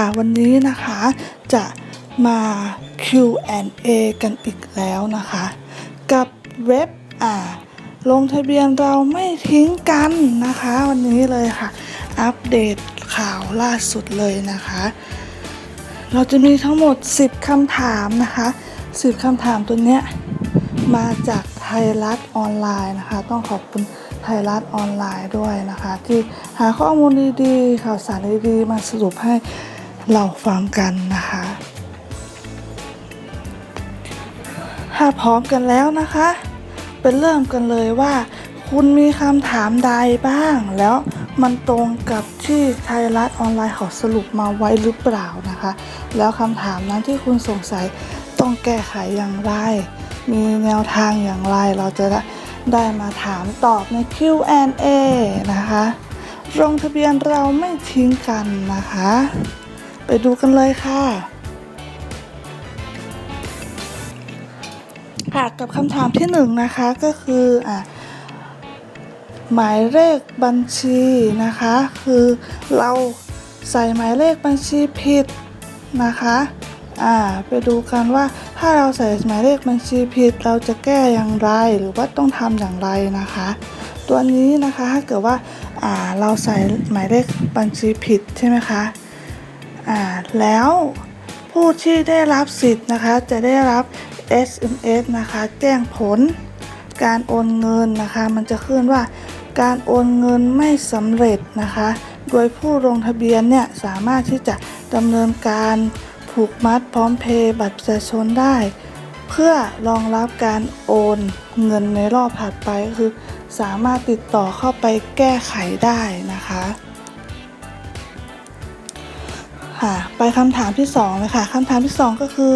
ค่ะวันนี้นะคะจะมา Q&A กันอีกแล้วนะคะ กับเว็บอ่าลงทะเบียนเราไม่ทิ้งกันนะคะ วันนี้เลยค่ะ อัปเดตข่าวล่าสุดเลยนะคะ เราจะมีทั้งหมด 10คำถามนะคะ 10คำถามตัวเนี้ยมาจากไทยรัฐออนไลน์นะคะ ต้องขอบคุณไทยรัฐออนไลน์ด้วยนะคะ ที่หาข้อมูลดีๆ ข่าวสารดีๆ มาสรุปให้ เราฟังกันนะคะ ถ้าพร้อมกันแล้วนะคะเป็นเริ่มกันเลยว่า คุณมีคำถามใดบ้าง แล้วมันตรงกับที่ไทยรัฐออนไลน์เขาสรุปมาไว้หรือเปล่านะคะ แล้วคำถามนั้นที่คุณสงสัยต้องแก้ไขอย่างไร มีแนวทางอย่างไรเราจะได้มาถามตอบใน Q&A นะคะลงทะเบียนเราไม่ทิ้งกันนะคะ ไปดูกันเลยค่ะ ค่ะกับคำถามที่หนึ่งนะคะก็คืออะหมายเลขบัญชีนะคะ คือเราใส่หมายเลขบัญชีผิดนะคะอ่าไปดูกันว่าถ้าเราใส่หมายเลขบัญชีผิด เราจะแก้อย่างไรหรือว่าต้องทำอย่างไรนะคะ ตัวนี้นะคะถ้าเกิดว่าอ่าเราใส่หมายเลขบัญชีผิดใช่ไหมคะ อ่าแล้วผู้ที่ได้รับสิทธิ์นะคะ จะได้รับ SMS นะคะ แจ้งผลการโอนเงินนะคะ มันจะขึ้นว่าการโอนเงินไม่สำเร็จนะคะ โดยผู้ลงทะเบียนเนี่ยสามารถที่จะดำเนินการผูกมัดพร้อมเพย์บัตรประชาชนได้ เพื่อรองรับการโอนเงินในรอบถัดไปคือ สามารถติดต่อเข้าไปแก้ไขได้นะคะ ค่ะไปคำถามที่2เลยค่ะคำถามที่ 2 ก็คือ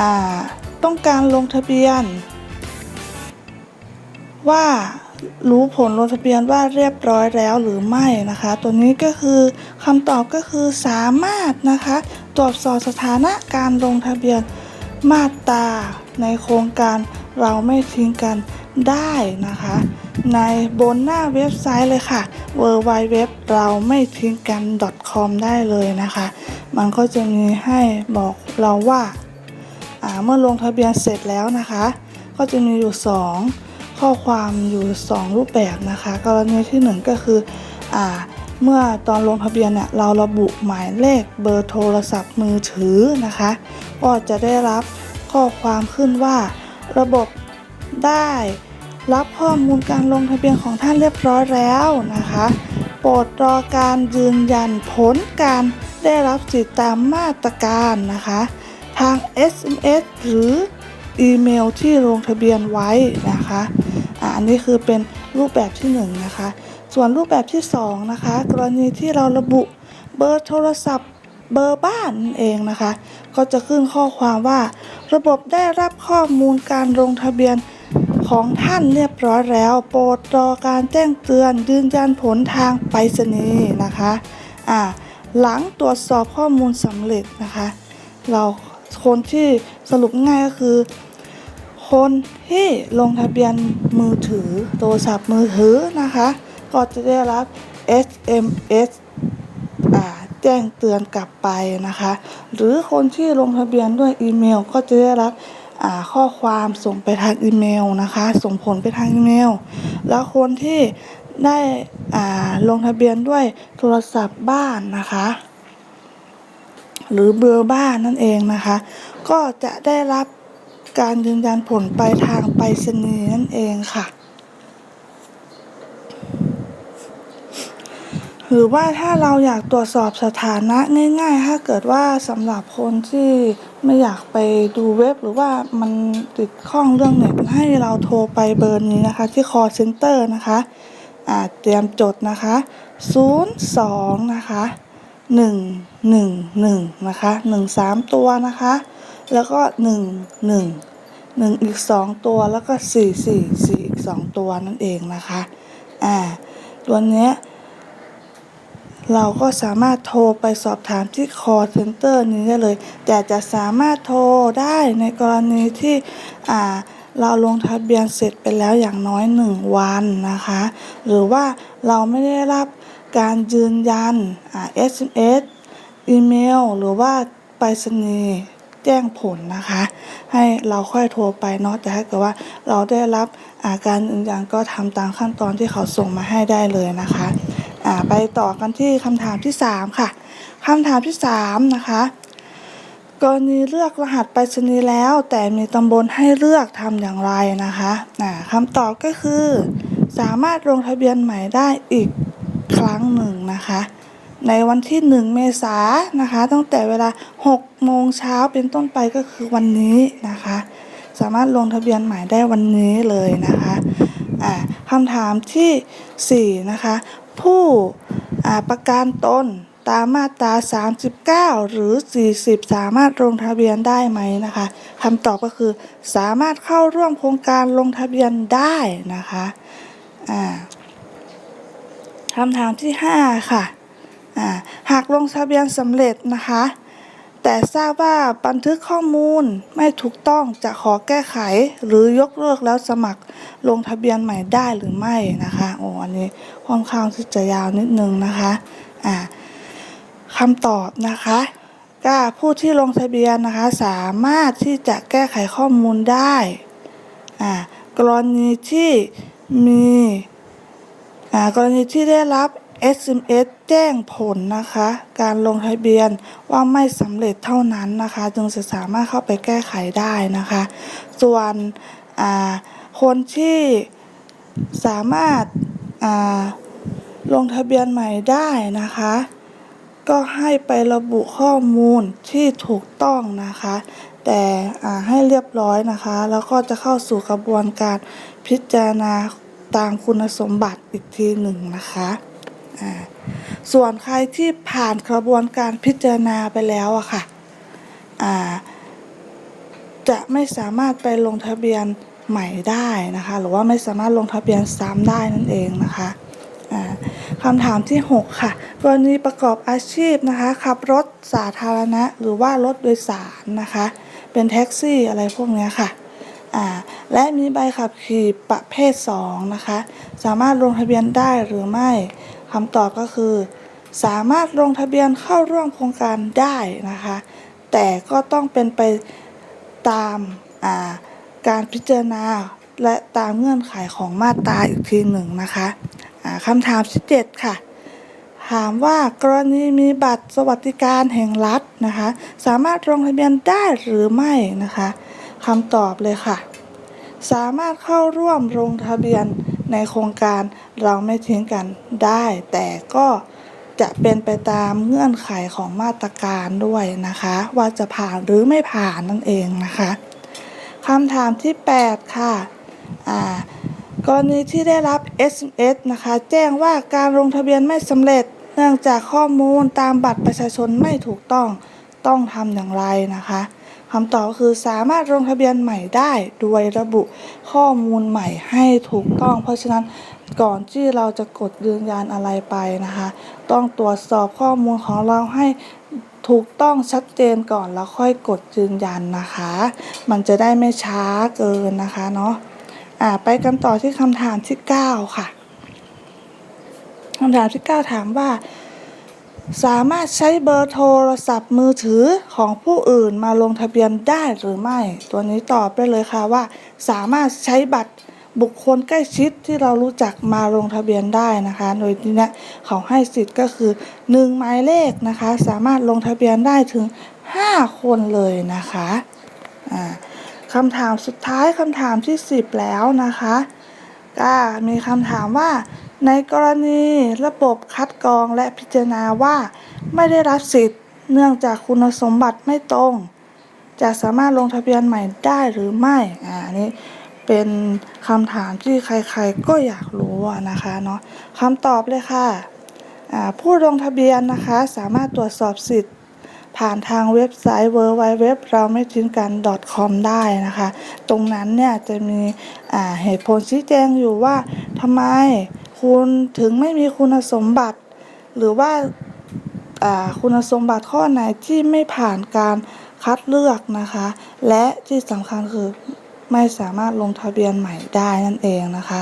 อ่าต้องการลงทะเบียน ว่ารู้ผลลงทะเบียนว่าเรียบร้อยแล้วหรือไม่นะคะ ตัวนี้ก็คือคำตอบก็คือสามารถนะคะตรวจสอบสถานะการลงทะเบียนมาตราในโครงการเราไม่ทิ้งกัน ได้นะคะ ในบนหน้าเว็บไซต์เลยค่ะ w w w เราไม่ทิ้งกัน .com ได้เลยนะคะ มันก็จะมีให้บอกเราว่าาเมื่อลงทะเบียนเสร็จแล้วนะคะ ก็จะมีอยู่ 2 ข้อความอยู่ 2 รูปแบบนะคะ กรณีที่ 1 ก็คืออเมื่อตอนลงทะเบียนเนี่ยเราระบุหมายเลขเบอร์โทรศัพท์มือถือนะคะ ก็จะได้รับข้อความขึ้นว่าระบบ ได้ รับข้อมูลการลงทะเบียนของท่านเรียบร้อยแล้วนะคะ โปรดรอการยืนยันผลการได้รับสิทธิตามมาตรการนะคะ ทาง SMS หรืออีเมลที่ลงทะเบียนไว้นะคะอันนี้คือเป็นรูปแบบที่1นงนะคะ ส่วนรูปแบบที่2นะคะ กรณีที่เราระบุเบอร์โทรศัพท์เบอร์บ้านนั่นเองนะคะ ก็จะขึ้นข้อความว่า ระบบได้รับข้อมูลการลงทะเบียน ของท่านเรียบร้อยแล้ว โปรดรอการแจ้งเตือนยืนยันผลทางไปรษณีย์นะคะอ่าหลังตรวจสอบข้อมูลสำเร็จนะคะ เราคนที่สรุปง่ายก็คือ คนที่ลงทะเบียนมือถือโทรศัพท์มือถือนะคะ ก็จะได้รับ SMS อ่าแจ้งเตือนกลับไปนะคะ หรือคนที่ลงทะเบียนด้วยอีเมล ก็จะได้รับ ข้อความส่งไปทางอีเมลนะคะ ส่งผลไปทางอีเมล แล้วคนที่ได้ลงทะเบียนด้วยโทรศัพท์บ้านนะคะ หรือเบอร์บ้านนั่นเองนะคะ ก็จะได้รับการยืนยันผลไปทางไปรษณีย์นั่นเองค่ะหรือว่าถ้าเราอยากตรวจสอบสถานะง่าย ๆ ถ้าเกิดว่าสำหรับคนที่ ไม่อยากไปดูเว็บหรือว่ามันติดข้องเรื่องเน็ตให้เราโทรไปเบอร์นี้นะคะ ที่ call center นะคะอ่าเตรียมจดนะคะ 02 นะคะ 111 นะคะ 1 3 ตัวนะคะ แล้วก็ 1 1 1 อีก 2 ตัวแล้วก็ 4 4 4 อีก 2 ตัวนั่นเองนะคะอ่าตัวเนี้ย เราก็สามารถโทรไปสอบถามที่ call center นี้ได้เลย แต่จะสามารถโทรได้ในกรณีที่เราลงทะเบียนเสร็จไปแล้วอย่างน้อย 1 วันนะคะ หรือว่าเราไม่ได้รับการยืนยันอ่า SMS อีเมล หรือว่าไปรษณีย์แจ้งผลนะคะ ให้เราค่อยโทรไปเนาะแต่ถ้าเกิดว่าเราได้รับอาการอื่นย่างก็ทำตามขั้นตอนที่เขาส่งมาให้ได้เลยนะคะ ไปต่อกันที่คำถามที่ 3 ค่ะคำถามที่ 3 นะคะ กรณีเลือกรหัสไปรษณีย์แล้ว แต่มีตำบลให้เลือกทำอย่างไรนะคะคำตอบก็คือ สามารถลงทะเบียนใหม่ได้อีกครั้งหนึ่งนะคะ ในวันที่ 1 เมษายนนะคะ ตั้งแต่เวลา 6 โมงเช้าเป็นต้นไปก็คือวันนี้นะคะ สามารถลงทะเบียนใหม่ได้วันนี้เลยนะคะคำถามทีสี่4 นะคะ ผู้ประกันตนตามมาตรา 39 หรือ 40 สามารถลงทะเบียนได้ไหมนะคะคำตอบก็คือสามารถเข้าร่วมโครงการลงทะเบียนได้นะคะคำถามที่ 5 ค่ะหากลงทะเบียนสำเร็จนะคะ แต่ทราบว่าบันทึกข้อมูลไม่ถูกต้องจะขอแก้ไขหรือยกเลิกแล้วสมัครลงทะเบียนใหม่ได้หรือไม่นะคะโอ้อันนี้ค่อนข้างที่จะยาวนิดนึงนะคะอ่าคำตอบนะคะก็ผู้ที่ลงทะเบียนนะคะสามารถที่จะแก้ไขข้อมูลได้อ่ากรณีที่มีอ่ากรณีที่ได้รับ SMS แจ้งผลนะคะ การลงทะเบียนว่าไม่สำเร็จเท่านั้นนะคะ จึงจะสามารถเข้าไปแก้ไขได้นะคะ ส่วนคนที่สามารถลงทะเบียนใหม่ได้นะคะ ก็ให้ไประบุข้อมูลที่ถูกต้องนะคะ แต่ให้เรียบร้อยนะคะ แล้วก็จะเข้าสู่กระบวนการพิจารณาตามคุณสมบัติอีกทีหนึ่งนะคะ ส่วนใครที่ผ่านกระบวนการพิจารณาไปแล้วอะค่ะจะไม่สามารถไปลงทะเบียนใหม่ได้นะคะ หรือว่าไม่สามารถลงทะเบียนซ้ำได้นั่นเองนะคะคำถามที่ 6 ค่ะ กรณีประกอบอาชีพนะคะ ขับรถสาธารณะ หรือว่ารถโดยสารนะคะ เป็นแท็กซี่อะไรพวกนี้ค่ะ และมีใบขับขี่ประเภท 2 นะคะ สามารถลงทะเบียนได้หรือไม่ คำตอบก็คือ สามารถลงทะเบียนเข้าร่วมโครงการได้นะคะ แต่ก็ต้องเป็นไปตามาการพิจารณาและตามเงื่อนไขของมาตราอีกทีหนึ่งนะคะคำถามที่7ค่ะถามว่ากรณีมีบัตรสวัสดิการแห่งรัฐนะคะ สามารถลงทะเบียนได้หรือไม่นะคะคำตอบเลยค่ะ สามารถเข้าร่วมลงทะเบียนในโครงการ เราไม่ทิ้งกันได้ แต่ก็จะเป็นไปตามเงื่อนไขของมาตรการด้วยนะคะ ว่าจะผ่านหรือไม่ผ่านนั่นเองนะคะคำถามที่ 8 ค่ะอ่ากรณีที่ได้รับ SMS นะคะ แจ้งว่าการลงทะเบียนไม่สำเร็จ เนื่องจากข้อมูลตามบัตรประชาชนไม่ถูกต้องต้องทำอย่างไรนะคะคำตอบก็คือสามารถลงทะเบียนใหม่ได้ โดยระบุข้อมูลใหม่ให้ถูกต้อง เพราะฉะนั้น ก่อนที่เราจะกดยืนยันอะไรไปนะคะ ต้องตรวจสอบข้อมูลของเราให้ถูกต้องชัดเจนก่อนแล้วค่อยกดยืนยันนะคะ มันจะได้ไม่ช้าเกินนะคะเนาะอ่าไปกันต่อที่คำถามที่ 9 ค่ะคำถามที่ 9 ถามว่า สามารถใช้เบอร์โทรศัพท์มือถือของผู้อื่นมาลงทะเบียนได้หรือไม่ ตัวนี้ตอบได้เลยค่ะว่า สามารถใช้บัตร บุคคลใกล้ชิดที่เรารู้จักมาลงทะเบียนได้นะคะ โดยที่เนี้ยเขาให้สิทธิ์ก็คือ 1 หมายเลขนะคะ สามารถลงทะเบียนได้ถึง 5 คนเลยนะคะอ่าคำถามสุดท้ายคำถามที่ 10 แล้วนะคะก็มีคำถามว่า ในกรณีระบบคัดกรองและพิจารณาว่าไม่ได้รับสิทธิ์ เนื่องจากคุณสมบัติไม่ตรง จะสามารถลงทะเบียนใหม่ได้หรือไม่อ่านี้ เป็นคำถามที่ใครๆก็อยากรู้นะคะเนาะคำตอบเลยค่ะผู้ลงทะเบียนนะคะสามารถตรวจสอบสิทธิ์ ผ่านทางเว็บไซต์ w w w เราไม่ทิ้งกัน .com ได้นะคะ ตรงนั้นเนี่ยจะมีเหตุผลชี้แจงอยู่ว่าทำไมคุณถึงไม่มีคุณสมบัติ หรือว่าอ่าคุณสมบัติข้อไหนที่ไม่ผ่านการคัดเลือกนะคะ และที่สำคัญคือ ไม่สามารถลงทะเบียนใหม่ได้นั่นเองนะคะ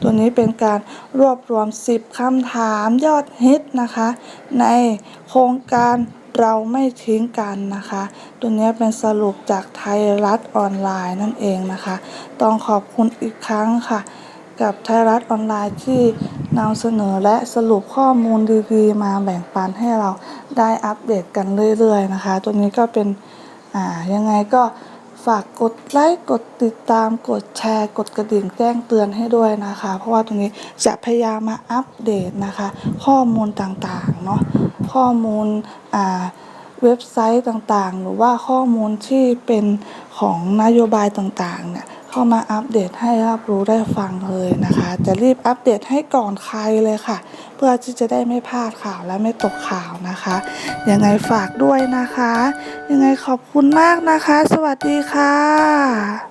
ตัวนี้เป็นการรวบรวม 10คำถามยอดฮิตนะคะ ในโครงการเราไม่ทิ้งกันนะคะ ตัวนี้เป็นสรุปจากไทยรัฐออนไลน์นั่นเองนะคะ ต้องขอบคุณอีกครั้งค่ะ กับไทยรัฐออนไลน์ที่นำเสนอและสรุปข้อมูลดีๆ มาแบ่งปันให้เราได้อัปเดตกันเรื่อยๆนะคะ ตัวนี้ก็เป็น อ่า ยังไงก็ ฝากกดไลค์กดติดตามกดแชร์ กดกระดิ่งแจ้งเตือนให้ด้วยนะคะ เพราะว่าตรงนี้จะพยายามมาอัปเดตนะคะ ข้อมูลต่างๆเนาะข้อมูลอ่าเว็บไซต์ต่างๆ หรือว่าข้อมูลที่เป็นของนโยบายต่างๆเนี่ย เข้ามาอัปเดตให้รับรู้ได้ฟังเลยนะคะ จะรีบอัปเดตให้ก่อนใครเลยค่ะ เพื่อที่จะได้ไม่พลาดข่าวและไม่ตกข่าวนะคะยังไงฝากด้วยนะคะ ยังไงขอบคุณมากนะคะ สวัสดีค่ะ